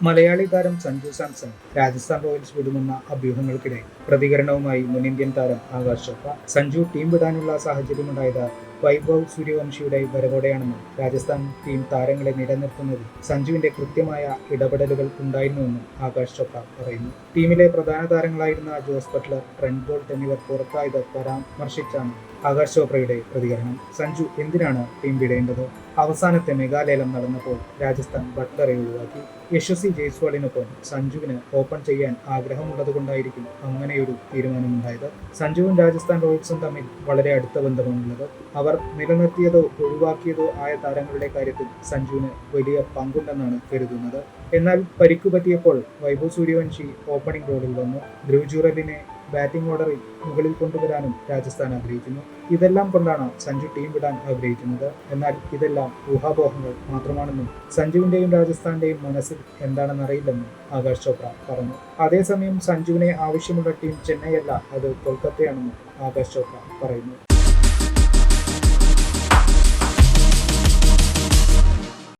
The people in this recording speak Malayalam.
മലയാളി താരം സഞ്ജു സാംസൺ രാജസ്ഥാൻ റോയൽസ് വിടുമെന്ന അഭ്യൂഹങ്ങൾക്കിടെ പ്രതികരണവുമായി മുൻ ഇന്ത്യൻ താരം ആകാശ് ചോപ്ര. സഞ്ജു ടീം വിടാനുള്ള സാഹചര്യമുണ്ടായത് വൈഭവ് സൂര്യവംശിയുടെ വരവോടെയാണെന്നും രാജസ്ഥാൻ ടീം താരങ്ങളെ നിലനിർത്തുന്നതിൽ സഞ്ജുവിന്റെ കൃത്യമായ ഇടപെടലുകൾ ഉണ്ടായിരുന്നുവെന്നും ആകാശ് ചോപ്ര പറയുന്നു. ടീമിലെ പ്രധാന താരങ്ങളായിരുന്ന ജോസ് ബട്ട്ലർ ട്രെൻഡ് ബോൾട്ട് എന്നിവർ പുറത്തായത് പരാമർശിച്ചാണ് ആകാശ് ചോപ്രയുടെ പ്രതികരണം. സഞ്ജു എന്തിനാണ് ടീം വിടേണ്ടത്? അവസാനത്തെ മെഗാലേലം നടന്നപ്പോൾ രാജസ്ഥാൻ ബട്ട്ലറെ ഒഴിവാക്കി. യശസ്വി ജയ്സ്വാളിനൊപ്പം സഞ്ജുവിന് ഓപ്പൺ ചെയ്യാൻ ആഗ്രഹമുള്ളതുകൊണ്ടായിരിക്കും അങ്ങനെയൊരു തീരുമാനമുണ്ടായത്. സഞ്ജുവും രാജസ്ഥാൻ റോയൽസും തമ്മിൽ വളരെ അടുത്ത ബന്ധമാണുള്ളത്. അവർ നിലനിർത്തിയതോ ഒഴിവാക്കിയതോ ആയ താരങ്ങളുടെ കാര്യത്തിൽ സഞ്ജുവിന് വലിയ പങ്കുണ്ടെന്നാണ് കരുതുന്നത്. എന്നാൽ പരിക്കു പറ്റിയപ്പോൾ വൈഭവ് സൂര്യവംശി ഓപ്പണിംഗ് റോളിൽ വന്നു. ധ്രുവ് ജുറലിനെ ബാറ്റിംഗ് ഓർഡറിൽ മുകളിൽ കൊണ്ടുവരാനും രാജസ്ഥാൻ ആഗ്രഹിക്കുന്നു. ഇതെല്ലാം കൊണ്ടാണ് സഞ്ജു ടീം വിടാൻ ആഗ്രഹിക്കുന്നത്. എന്നാൽ ഇതെല്ലാം ഊഹാപോഹങ്ങൾ മാത്രമാണെന്നും സഞ്ജുവിന്റെയും രാജസ്ഥാന്റെയും മനസ്സിൽ എന്താണെന്ന് അറിയില്ലെന്നും ആകാശ് ചോപ്ര പറഞ്ഞു. അതേസമയം സഞ്ജുവിനെ ആവശ്യമുള്ള ടീം ചെന്നൈ അല്ല അത് കൊൽക്കത്തയാണെന്നും ആകാശ് ചോപ്ര പറയുന്നു.